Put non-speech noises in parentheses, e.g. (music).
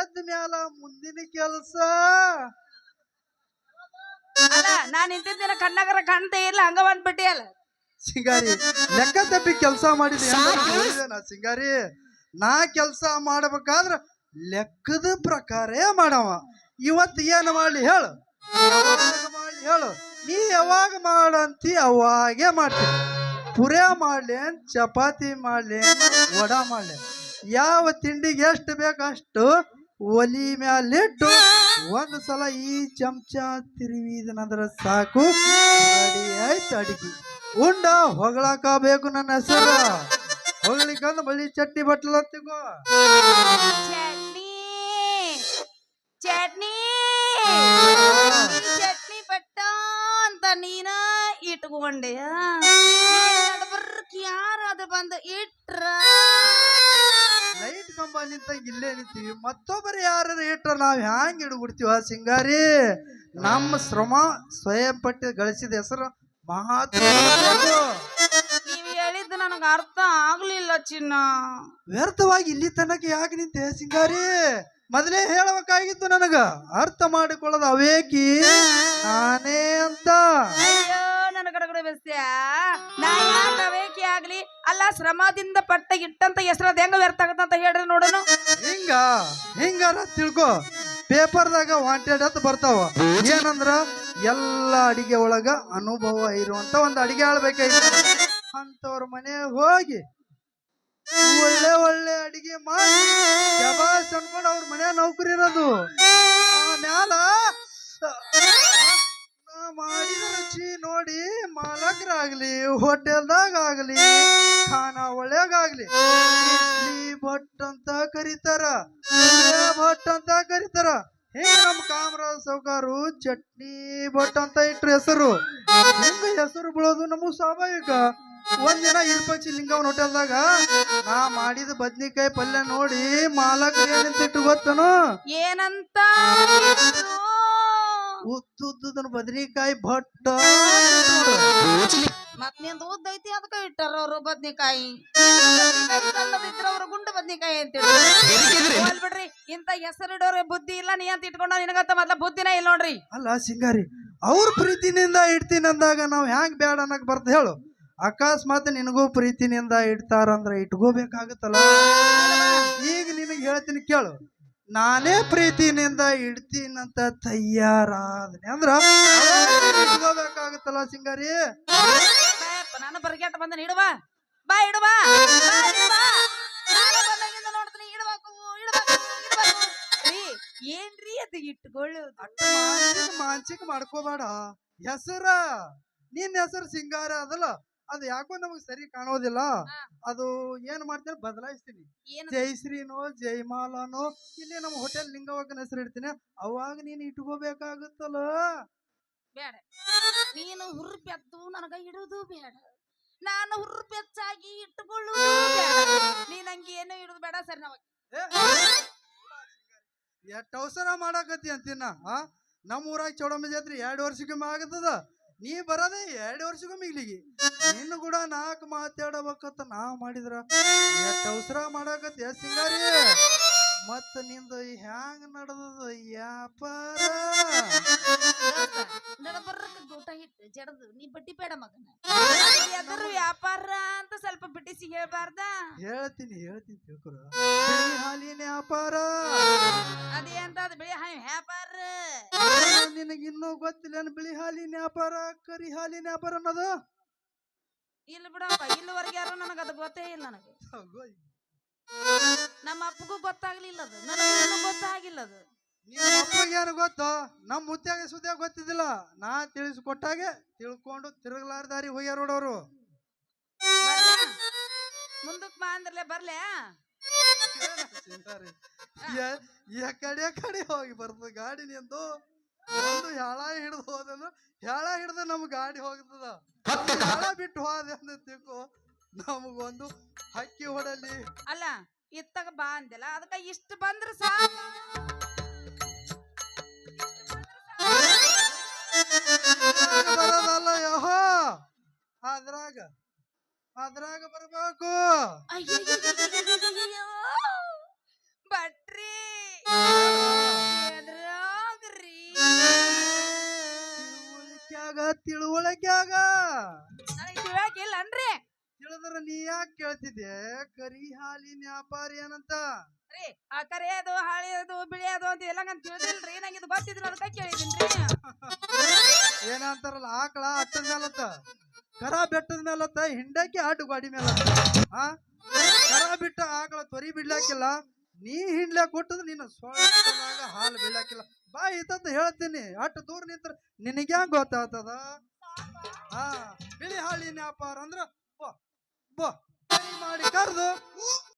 ಎದ್ದ ಮ್ಯಾಲ ಮುಂದಿನ ಕೆಲಸ? ಅಲ್ಲ ನಾನ್ ಇಂತಿದ್ದಿನ ಕಣ್ಣಗರ ಕಾಣ್ತೇ ಇಲ್ಲ ಹಂಗ ಬಂದ್ಬಿಟ್ಟಿಯಲ್ಲ ಸಿಂಗಾರಿ ಲೆಕ್ಕ ತಪ್ಪಿ ಕೆಲಸ ಮಾಡಿದ ಸಿಂಗಾರಿ? ನಾ ಕೆಲಸ ಮಾಡ್ಬೇಕಾದ್ರ ಲೆಕ್ಕದ ಪ್ರಕಾರ ಮಾಡವ. ಇವತ್ತು ಏನು ಮಾಡ್ಲಿ ಹೇಳು. ಮಾಡ್ಲಿ ಹೇಳು. ನೀ ಯಾವಾಗ ಮಾಡಂತಿ ಅವಾಗೆ ಮಾಡ್ತಿ. ಪುರೇ ಮಾಡ್ಲಿ ಚಪಾತಿ ಮಾಡ್ಲಿ ವಡಾ ಮಾಡ್ಲಿ ಯಾವ ತಿಂಡಿಗೆ ಎಷ್ಟು ಬೇಕು ಅಷ್ಟು ಒಲಿ ಮ್ಯಾಲಿಟ್ಟು ಒಂದು ಸಲ ಈ ಚಮಚ ತಿರುವಿದನಂದ್ರ ಸಾಕು. ಅಡಿ ಆಯ್ತು ಅಡಿಗೆ. ಉಂಡ ಹೊಗಳಾಕ ಬೇಕು ನನ್ನ ಹೆಸರು. ಹೊಗಳಿಕಂದ ಬಳಿ ಚಟ್ನಿ ಬಟ್ಲ ಅಂತಿಗೋ. ಚಟ್ನಿ. ಚಟ್ನಿ. ಚಟ್ನಿ ಬಟ್ಟ ಅಂತ ನೀನ ಇಟ್ಕೊಂಡೆ. ಅದು ಬಂದು ಇಟ್ರ? ಲೈಟ್ ಕಂಬ ನಿಂತ ಇಲ್ಲೇ ನಿಂತೀವಿ. ಮತ್ತೊಬ್ಬರು ಯಾರು ಇಟ್ರ ನಾವು ಹ್ಯಾಂಗ್ ಹಿಡ್ಬಿಡ್ತೀವ ಸಿಂಗಾರಿ? ನಮ್ಮ ಶ್ರಮ ಸ್ವಯಂ ಪಟ್ಟಿ ಗಳಿಸಿದ ಹೆಸರು ಮಹಾತ್ಮ ನೀವ್ ಹೇಳಿದ್ದು ನನಗ ಅರ್ಥ ಆಗ್ಲಿಲ್ಲ ಚಿನ್ನ. ವ್ಯರ್ಥವಾಗಿ ಇಲ್ಲಿ ತನಕ ಯಾಕೆ ನಿಂತೆ ಸಿಂಗಾರಿ? ಮೊದಲೇ ಹೇಳಬೇಕಾಗಿತ್ತು ನನಗ. ಅರ್ಥ ಮಾಡಿಕೊಳ್ಳದ ಅವೇಕಿ? ನಾನೇ ಅಂತ. ಅಯ್ಯೋ. ನನ್ನ ಕಡೆ ಬೆಸ್ತ್ಯಾ ಆಗ್ಲಿ, ಅಲ್ಲ ಶ್ರಮದಿಂದ ಪಟ್ಟ ಇಟ್ಟಂತ ಹೆಸರು ಹೆಂಗ ವ್ಯರ್ಥ ಆಗತ್ತಂತ ಹೇಳ್ರಿ ನೋಡೋಣ ಹಿಂಗ ಹಿಂಗಾರ ತಿಳ್ಕೊ. ಪೇಪರ್ದಾಗ ವಾಂಟೆಡ್ ಅಂತ ಬರ್ತಾವ. ಏನಂದ್ರ, ಎಲ್ಲ ಅಡಿಗೆ ಒಳಗ ಅನುಭವ ಇರುವಂತ ಒಂದು ಅಡಿಗೆ ಆಳ್ಬೇಕಾಯ್ತು ಅಂತವ್ರ ಮನೆ ಹೋಗಿ ಒಳ್ಳೆ ಒಳ್ಳೆ ಅಡಿಗೆ ಮಾಡಿ ಅನ್ಕೊಂಡು ಅವ್ರ ಮನೆ ನೌಕರಿ ಇರೋದು. ಮ್ಯಾಲ ನಾ ಮಾಡಿದ ರುಚಿ ನೋಡಿ ಮಾಲಕರಾಗ್ಲಿ, ಹೋಟೆಲ್ದಾಗ ಆಗ್ಲಿ, ಖಾನಾ ಒಳ್ಳೆಗಾಗ್ಲಿ ಭಟ್ ಅಂತ ಕರೀತಾರ ಭಟ್ ಅಂತ ಕರೀತಾರ. ಹಿಂಗ ನಮ್ಮ ಕಾಮರಾಜ್ ಸೌಕಾರು ಚಟ್ನಿ ಭಟ್ ಅಂತ ಇಟ್ರು ಹೆಸರು. ಹಿಂಗ ಹೆಸರು ಬೀಳೋದು ನಮಗ್ ಸ್ವಾಭಾವಿಕ. ಒಂದಿನ ಇರ್ಪಕ್ಷಿ ಲಿಂಗವನ್ ಹೋಟೆಲ್ದಾಗ, ನಾ ಮಾಡಿದ ಬದ್ನಿಕಾಯಿ ಪಲ್ಯ ನೋಡಿ ಮಾಲಕರು ಏನಂತ ಇಟ್ಟು ಗೊತ್ತನು? ಏನಂತ? ಉದ್ದುದ್ದನ ಬದ್ನಿಕಾಯಿ ಭಟ್ಟ. ಮತ್ನಿಂದ ಉದ್ದ ಐತಿ ಅದಕ್ಕ ಇಟ್ಟಾರ ಅವ್ರು ಬದ್ನಿಕಾಯಿ. ಅವ್ರ ಅವ್ರು ಗುಂಡು ಬದ್ನಿಕಾಯಿ ಅಂತ ಬಿಡ್ರಿ ಇಂತ ಹೆಸರಿಡೋರ ಬುದ್ಧಿ ಇಲ್ಲ ನೀ ಅಂತ ಇಟ್ಕೊಂಡ ನಿನಗಂತ ಮೊದ್ಲ ಬುದ್ಧಿನೇ ಇಲ್ಲ ನೋಡ್ರಿ. ಅಲ್ಲ ಸಿಂಗಾರಿ ಅವ್ರ ಪ್ರೀತಿನಿಂದ ಇಡ್ತೀನಿ ಅಂದಾಗ ನಾವು ಹ್ಯಾಂಗ್ ಬೇಡ ಅನ್ನಕ್ ಬರ್ತ ಹೇಳು. ಅಕಸ್ಮಾತ್ ನಿನಗೂ ಪ್ರೀತಿನಿಂದ ಇಡ್ತಾರಂದ್ರ ಇಟ್ಕೋಬೇಕಾಗತ್ತಲ್ಲ ಈಗ ನಿನಗೆ ಹೇಳ್ತೀನಿ ಕೇಳು. ನಾನೇ ಪ್ರೀತಿನಿಂದ ಇಡ್ತೀನಂತ ತಯಾರಾದ್ನಿ. ಅಂದ್ರ ಇಟ್ಕೋಬೇಕಾಗತ್ತಲ್ಲ ಸಿಂಗಾರಿ? ನಾನು ಬರ್ಗೆಟ್ ಬಂದ ಇಡುವ ಬಾ. ಇಡುವ ಏನ್ರಿ ಅದು ಇಟ್ಕೊಳ್ಳು ಮಾನಸಿಕ ಮಾಡ್ಕೋಬೇಡ. ಹೆಸರ ನಿನ್ನ ಹೆಸರು ಸಿಂಗಾರ ಅದಲ್ಲ. ಅದು ಯಾಕೋ ನಮಗ್ ಸರಿ ಕಾಣೋದಿಲ್ಲ. ಅದು ಏನ್ ಮಾಡ್ತೀನಿ ಬದಲಾಯಿಸ್ತೀನಿ. ಜೈಶ್ರೀನೋ ಜೈಮಾಲಾನೋ ಇಲ್ಲಿ ನಮ್ಮ ಹೋಟೆಲ್ ಲಿಂಗವಕ್ಕನ ಹೆಸರು ಇಡ್ತೀನಿ. ಅವಾಗ ನೀನ್ ಇಟ್ಕೋಬೇಕಾಗುತ್ತಲ್ಲ ಬೇಡ. ನೀನು ಹುರ್ಪೆತ್ತು ನನಗ ಇಡುದು ಬೇಡ. ನಾನು ಹುರ್ಪೆಚ್ಚಾಗಿ ಇಟ್ಟುಕೊಳ್ಳುವುದು ನೀನ್ ಹಂಗೆ ಏನು ಇಡುದು ಬೇಡ ಸರಿ ನಾವ್ ಎಟ್ ಅವಸರ ಮಾಡಾಕತ್ತಿ ಅಂತೀನ ನಮ್ಮ ಊರಾಗ ಚೌಡಮ್ಮ ಜಾತ್ರೆ ಎರಡು ವರ್ಷಕ್ಕೊಮ್ಮೆ ಆಗತ್ತದ. ನೀ ಬರೋದೇ ಎರಡು ವರ್ಷಕ್ಕೊಮ್ಮೆ ಇಲ್ಲಿಗೆ ನಿನ್ನ ಕೂಡ ನಾಲ್ಕು ಮಾತಾಡಬೇಕಂತ ನಾ ಮಾಡಿದ್ರ. ಅವಸರ ಮಾಡಾಕತ್ತಿ ಸಿಂಗಾರಿ? ಮತ್ತ ನಿಂದು ಹ್ಯಾಂಗ ನಡೆದದ ವ್ಯಾಪಾರ? ಗೂಟ ಹಿಟ್ಟು ಜಡದು. ನೀ ಬಡ್ಡಿ ಬೇಡ ಮಗನ. ಎದ್ರ ವ್ಯಾಪಾರ ಅಂತ ಸ್ವಲ್ಪ ಬಿಟ್ಟಿಸಿ ಹೇಳ್ಬಾರ್ದ? ಹೇಳ್ತೀನಿ ಹೇಳ್ತೀನಿ ತಿಳ್ಕೊರ. ಹಾಲಿನ ವ್ಯಾಪಾರ. ಅದೇ ಅಂತ ಬಿಳಿ ಹಾಯ್ ವ್ಯಾಪಾರ. ಗೊತ್ತಿಲ್ಲ ಬಿಳಿ ಹಾಲಿನ ವ್ಯಾಪಾರ ಕರಿ ಹಾಲಿನ ವ್ಯಾಪಾರ ಅನ್ನೋದು? ಇಲ್ಲ ಬಿಡಪ್ಪ ಇಲ್ಲಿವರೆಗೆ ಯಾರು ನನಗೆ ಅದು ಗೊತ್ತೇ ಇಲ್ಲ ನನಗೆ. ನಮ್ಮ ಅಪ್ಪಗೂ ಗೊತ್ತಾಗ್ಲಿಲ್ಲ ಅದು ನನಗೂ ಗೊತ್ತಾಗಿಲ್ಲ ಅದು. ನಿಮ್ಮ ಅಪ್ಪಗೆ ಏನು ಗೊತ್ತು? ನಮ್ಮ ಮುತ್ಯಾಗ ಸುದ್ದಿಯಾಗ ಗೊತ್ತಿದ್ದಿಲ್ಲ. ನಾ ತಿಳಿಸ್ಕೊಟ್ಟಾಗೆ ತಿಳ್ಕೊಂಡು ತಿರುಗಲಾರ್ದಾರಿ ಹೋಗ್ಯಾರ ನೋಡೋರು ಮುಂದಕ್ ಬಾ ಅಂದ್ರಲೆ ಬರ್ಲೆ? ಈ ಕಡೆ ಕಡೆ ಹೋಗಿ ಬರ್ತದ ಗಾಡಿ ನಿಂದು. ಒಂದು ಹೆಳ ಹಿಡಿದು ಹೋದಂದ್ರ ಹೆಳ ಹಿಡಿದು ನಮ್ ಗಾಡಿ ಹೋಗ್ತದ. ಹೆಳ ಬಿಟ್ಟು ಹೋದೆ ಅಂತ ತಿಳ್ಕೊ ನಮಗೊಂದು ಹಕ್ಕಿ ಹೊಡಲಿ. ಅಲ್ಲ ಇತ್ತಾಗ ಬಾ ಅಂದಿಲ್ಲ. ಅದಕ್ಕ ಇಷ್ಟ ಬಂದ್ರ ಸಾಕು. ಬರೋದಲ್ಲ ಯಹೋ. ಅದ್ರಾಗ ಅದ್ರಾಗ ಬರ್ಬೇಕು. ತಿಳಿದ್ರ ನೀ ಯಾಕೆ ಕೇಳ್ತಿದ್ದೆ? ಕರಿ ಹಾಲಿನ ವ್ಯಾಪಾರಿ ಏನಂತ? ರೀ ಆ ಕರೆಯದು ಹಾಳಿಯೋದು ಬಿಳಿಯದು ಅಂತ ಎಲ್ಲ ನಂಗೆ ತಿಳಿದಿಲ್ರಿ. ನಂಗೆ ಇದು ಗೊತ್ತಿದ್ರು ಅದಕ್ಕೆ ಕೇಳಿದ್ದೀನಿ (laughs) ಏನಂತಾರಲ್ಲ ಆಕಳ ಅಟ್ಟದ ಮೇಲತ್ತ ಕರ ಬೆಟ್ಟದ ಮೇಲತ್ತ ಹಿಂಡಕ್ಕೆ ಆಟು ಗಾಡಿ ಮೇಲತ್ತ. ಆ? ಕರ ಬಿಟ್ಟ ಆಕಳ ತೊರಿ ಬಿಡ್ಲಾಕಿಲ್ಲ ನೀ ಹಿಂಡ್ಲಾ ಕೊಟ್ಟದ್ ನಿನ್ನ ಸೊಳ್ಳೆದಾಗ ಹಾಲು ಬೀಳಾಕಿಲ್ಲ ಬಾ ಇತ್ತಂತ ಹೇಳ್ತೀನಿ ಅಟ್ಟು ದೂರ ನಿಂತ್ರ ನಿನಗ್ಯಾಂಗ ಗೊತ್ತಾಗ್ತದ ಹಾ ಬಿಳಿ ಹಾಲಿನ ವ್ಯಾಪಾರ ಅಂದ್ರ ಬೋ ಬೋ. ಮಾಡಿ ಕರ್ದು.